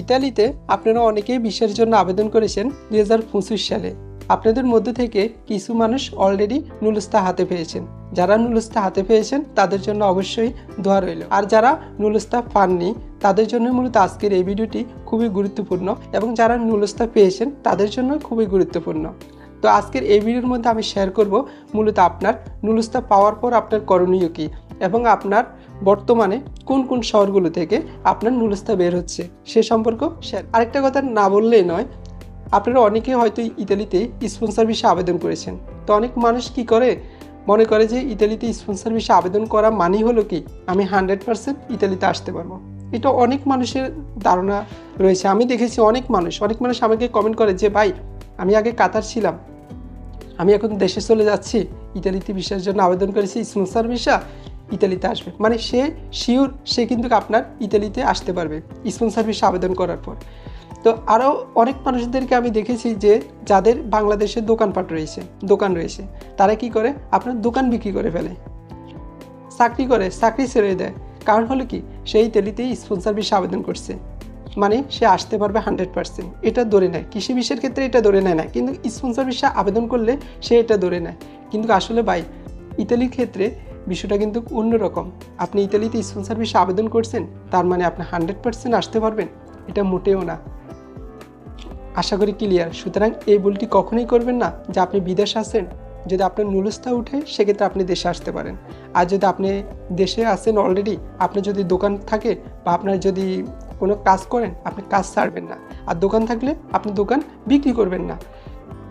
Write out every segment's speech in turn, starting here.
ইতালিতে আপনারা অনেকেই বিশ্বের জন্য আবেদন করেছেন দুই হাজার পঁচিশ সালে। আপনাদের মধ্যে থেকে কিছু মানুষ অলরেডি নুলুস্তা হাতে পেয়েছেন। যারা নুলুস্তা হাতে পেয়েছেন, তাদের জন্য অবশ্যই দোয়া রইল। আর যারা নুলুস্তা পাননি, তাদের জন্য মূলত আজকের এই ভিডিওটি খুবই গুরুত্বপূর্ণ এবং যারা নুলুস্তা পেয়েছেন, তাদের জন্য খুবই গুরুত্বপূর্ণ। তো আজকের এই ভিডিওর মধ্যে আমি শেয়ার করব মূলত আপনার নুলুস্তা পাওয়ার পর আপনার করণীয় কী এবং আপনার বর্তমানে কোন কোন শহরগুলো থেকে আপনার নুলুস্তা বের হচ্ছে সে সম্পর্ক শেয়ার আরেকটা কথা না বললেই নয়, আপনারা অনেকে হয়তো ইতালিতে স্পন্সর ভিসা আবেদন করেছেন। তো অনেক মানুষ কি করে? মনে করে যে ইতালিতে স্পন্সর ভিসা আবেদন করা মানেই হলো কি, আমি হান্ড্রেড পার্সেন্ট ইতালিতে আসতে পারব। এটা অনেক মানুষের ধারণা রয়েছে। আমি দেখেছি অনেক মানুষ অনেক মানুষ আমাকে কমেন্ট করে যে, ভাই, আমি আগে কাতার ছিলাম। আমি এখন দেশে চলে যাচ্ছি। ইতালিতে ভিসার জন্য আবেদন করেছি স্পন্সর ভিসা ইতালিতে আসবে। মানে সে শিওর সে কিন্তু আপনার ইতালিতে আসতে পারবে স্পন্সর ভিসা আবেদন করার পর। তো আরও অনেক মানুষদেরকে আমি দেখেছি যে যাদের বাংলাদেশে দোকানপাট রয়েছে, দোকান রয়েছে, তারা কি করে? আপনার দোকান বিক্রি করে ফেলে। চাকরি করে, চাকরি ছেড়ে দেয়। কারণ হলো কি? সেই ইতালিতেই স্পন্সর ভিসা আবেদন করছে। মানে সে আসতে পারবে হান্ড্রেড পার্সেন্ট এটা ধরে নেয়। কৃষি বিষয়ের ক্ষেত্রে এটা ধরে নেয় না। কিন্তু স্পন্সর ভিসা আবেদন করলে সে এটা ধরে নেয়। কিন্তু আসলে ভাই, ইতালির ক্ষেত্রে বিষয়টা কিন্তু অন্যরকম। আপনি ইতালিতে স্পন্সর ভিসা আবেদন করছেন, তার মানে আপনি হান্ড্রেড পার্সেন্ট আসতে পারবেন। এটা মোটেও না। আশা করি ক্লিয়ার সুতরাং এই ভুলটি কখনোই করবেন না, যে আপনি বিদেশ আসেন যদি আপনার নুলস্থা উঠে, সেক্ষেত্রে আপনি দেশে আসতে পারেন। আর যদি আপনি দেশে আসেন অলরেডি আপনার যদি দোকান থাকে বা আপনার যদি কোনো কাজ করেন, আপনি কাজ ছাড়বেন না। আর দোকান থাকলে আপনি দোকান বিক্রি করবেন না।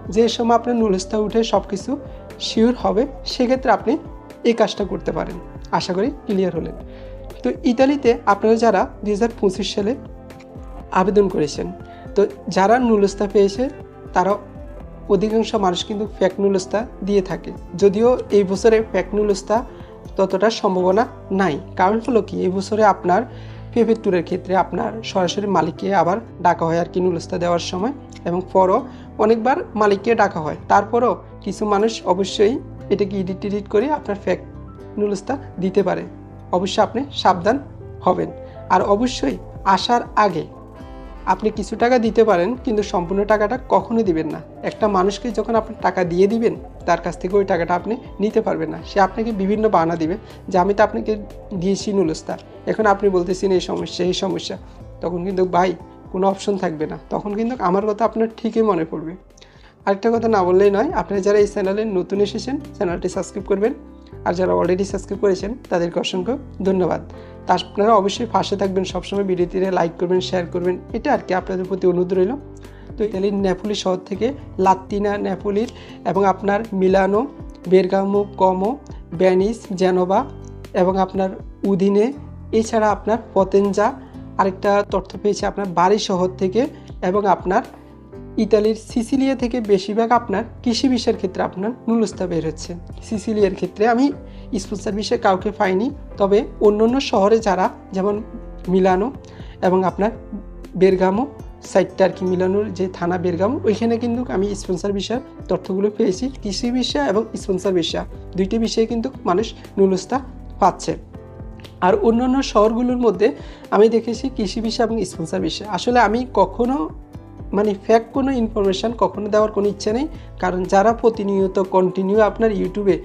যে সময় আপনার নুলস্থা উঠে সব কিছু শিওর হবে, সেক্ষেত্রে আপনি এই কাজটা করতে পারেন। আশা করি ক্লিয়ার হলেন। তো ইতালিতে আপনারা যারা দু হাজার পঁচিশ সালে আবেদন করেছেন, তো যারা নুলস্তা পেয়েছে, তারা অধিকাংশ মানুষ কিন্তু ফ্যাক নুলস্তা দিয়ে থাকে। যদিও এই বছরে ফ্যাক নুলস্তা ততটা সম্ভাবনা নাই। কারণ হলো কি, এই বছরে আপনার পেপের ট্যুরের ক্ষেত্রে আপনার সরাসরি মালিককে আবার ডাকা হয় আর কি নুলস্তা দেওয়ার সময়। এবং পরও অনেকবার মালিককে ডাকা হয়। তারপরও কিছু মানুষ অবশ্যই এটাকে এডিট টিডিট করে আপনার ফ্যাক নুলস্তা দিতে পারে। অবশ্যই আপনি সাবধান হবেন। আর অবশ্যই আসার আগে আপনি কিছু টাকা দিতে পারেন, কিন্তু সম্পূর্ণ টাকাটা কখনো দিবেন না। একটা মানুষকে যখন আপনি টাকা দিয়ে দিবেন, তার কাছ থেকে ওই টাকাটা আপনি নিতে পারবেন না। সে আপনাকে বিভিন্ন বাহানা দিবে, যে আমি তো আপনাকে দিয়েছি নুলস্তা এখন আপনি বলতেছেন এই সমস্যা এই সমস্যা। তখন কিন্তু, ভাই, কোনো অপশন থাকবে না। তখন কিন্তু আমার কথা আপনার ঠিকই মনে পড়বে। আরেকটা কথা না বললেই নয়, আপনারা যারা এই চ্যানেলে নতুন এসেছেন, চ্যানেলটি সাবস্ক্রাইব করবেন। আর যারা অলরেডি সাবস্ক্রাইব করেছেন, তাদেরকে অসংখ্য ধন্যবাদ। তা আপনারা অবশ্যই পাশে থাকবেন, সবসময় ভিডিওটিতে লাইক করবেন শেয়ার করবেন। এটা আর কি আপনাদের প্রতি অনুরোধ রইল। তো ইতালির নেপোলি শহর থেকে লাত্তিনা নেপোলির এবং আপনার মিলানো, বেরগামো কমো ব্যানিস জেনোভা এবং আপনার উদিনে, এছাড়া আপনার পতেঞ্জা, আরেকটা তথ্য পেয়েছে আপনার বাড়ি শহর থেকে এবং আপনার ইতালির সিসিলিয়া থেকে বেশিরভাগ আপনার কৃষি বিষয়ের ক্ষেত্রে আপনার নুলস্তা বের হচ্ছে। সিসিলিয়ার ক্ষেত্রে আমি স্পন্সার বিষয়ে কাউকে পাইনি, তবে অন্য অন্য শহরে যারা, যেমন মিলানো এবং আপনার বেরগামো সাইডটা আর কি মিলানোর যে থানা বেরগামো, ওইখানে কিন্তু আমি স্পন্সার বিষয়ের তথ্যগুলো পেয়েছি, কৃষি বিষয় এবং স্পন্সার বিষয়। দুইটি বিষয়ে কিন্তু মানুষ নুলস্তা পাচ্ছে। আর অন্য অন্য শহরগুলোর মধ্যে আমি দেখেছি কৃষি বিষয় এবং স্পন্সার বিষয়। আসলে আমি কখনো মানে ফ্যাক কোনো ইনফরমেশান কখনো দেওয়ার কোনো ইচ্ছে নেই। কারণ যারা প্রতিনিয়ত কন্টিনিউ আপনার ইউটিউবে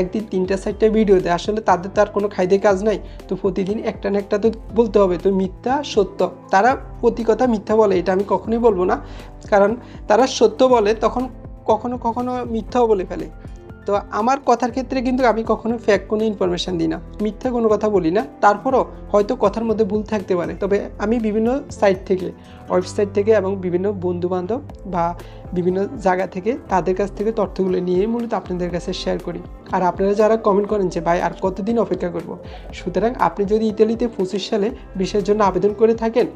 একদিন তিনটা চারটা ভিডিও দেয়, আসলে তাদের তো আর কোনো খাইদে কাজ নাই। তো প্রতিদিন একটা না একটা তো বলতে হবে। তো মিথ্যা, সত্য, তারা প্রতি কথা মিথ্যা বলে, এটা আমি কখনোই বলব না। কারণ তারা সত্য বলে, তখন কখনো কখনো মিথ্যাও বলে ফেলে। তো আমার কথার ক্ষেত্রে কিন্তু আমি কখনো ফ্যাক কোনো ইনফরমেশান দিই না। মিথ্যা কোনো কথা বলি না। তারপরও হয়তো কথার মধ্যে ভুল থাকতে পারে। তবে আমি বিভিন্ন সাইট থেকে ওয়েবসাইট থেকে এবং বিভিন্ন বন্ধুবান্ধব বা বিভিন্ন জায়গা থেকে তাদের কাছ থেকে তথ্যগুলো নিয়ে মূলত আপনাদের কাছে শেয়ার করি। আর আপনারা যারা কমেন্ট করেন যে, ভাই, আর কতদিন অপেক্ষা করব? সুতরাং আপনি যদি ইতালিতে পঁচিশ সালে বিষয়ের জন্য আবেদন করে থাকেন,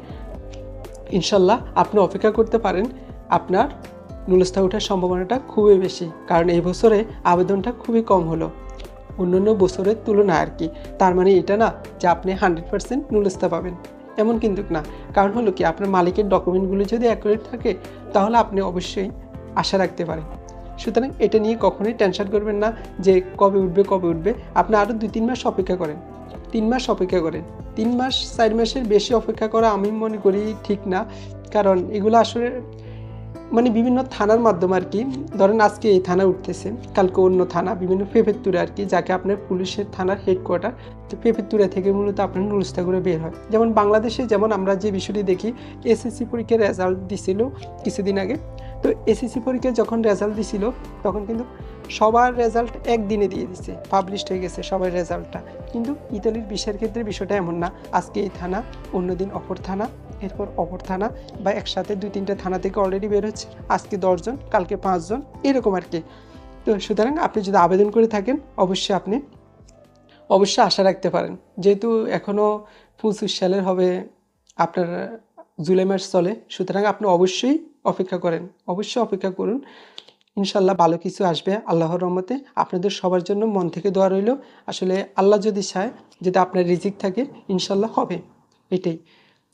ইনশাল্লাহ আপনি অপেক্ষা করতে পারেন আপনার নুলস্থা ওঠার সম্ভাবনাটা খুবই বেশি, কারণ এই বছরে আবেদনটা খুবই কম হলো। অন্যান্য বছরের তুলনায় আর কি, তার মানে এটা না যে আপনি হান্ড্রেড পার্সেন্ট নুলস্থা পাবেন। এমন কিন্তু না, কারণ হলো কি, আপনার মালিকের ডকুমেন্টগুলো যদি অ্যাকুরেট থাকে, তাহলে আপনি অবশ্যই আশা রাখতে পারেন। সুতরাং এটা নিয়ে কখনোই টেনশন করবেন না যে কবে উঠবে কবে উঠবে, আপনি আরও দুই তিন মাস অপেক্ষা করেন। তিন মাস অপেক্ষা করেন। তিন মাস, চার মাসের বেশি অপেক্ষা করা আমি মনে করি ঠিক না, কারণ এগুলো আসলে মানে বিভিন্ন থানার মাধ্যমে আর কি। ধরেন আজকে এই থানা উঠতেছে, কালকে অন্য থানা, বিভিন্ন পেপেত্তুরে আর কি, যাকে আপনার পুলিশের থানার হেডকোয়ার্টার তো পেপেত্তুরা থেকে মূলত আপনার নুরস্তা করে বের হয়। যেমন বাংলাদেশে যেমন আমরা যে বিষয়টি দেখি এসএসসি পরীক্ষার রেজাল্ট দিছিল কিছুদিন আগে। তো এসএসসি পরীক্ষায় যখন রেজাল্ট দিছিল, তখন কিন্তু সবার রেজাল্ট একদিনে দিয়ে দিছে পাবলিশড হয়ে গেছে সবার রেজাল্টটা কিন্তু ইতালির বিষয়ের ক্ষেত্রে বিষয়টা এমন না। আজকে এই থানা, অন্যদিন অপর থানা এরপর অপর থানা বা একসাথে দুই তিনটে থানা থেকে অলরেডি বের হচ্ছে। আজকে দশজন কালকে পাঁচজন এরকম আর কি। তো সুতরাং আপনি যদি আবেদন করে থাকেন, অবশ্যই আপনি, অবশ্যই আশা রাখতে পারেন। যেহেতু এখনও পঁচিশ সালের হবে, আপনার জুলাই মাস চলে, সুতরাং আপনি অবশ্যই অপেক্ষা করেন। অবশ্যই অপেক্ষা করুন। ইনশাল্লাহ ভালো কিছু আসবে। আল্লাহর রহমতে আপনাদের সবার জন্য মন থেকে দোয়া রইল। আসলে আল্লাহ যদি চায়, যদি আপনার রিজিক থাকে ইনশাল্লাহ হবে। এটাই।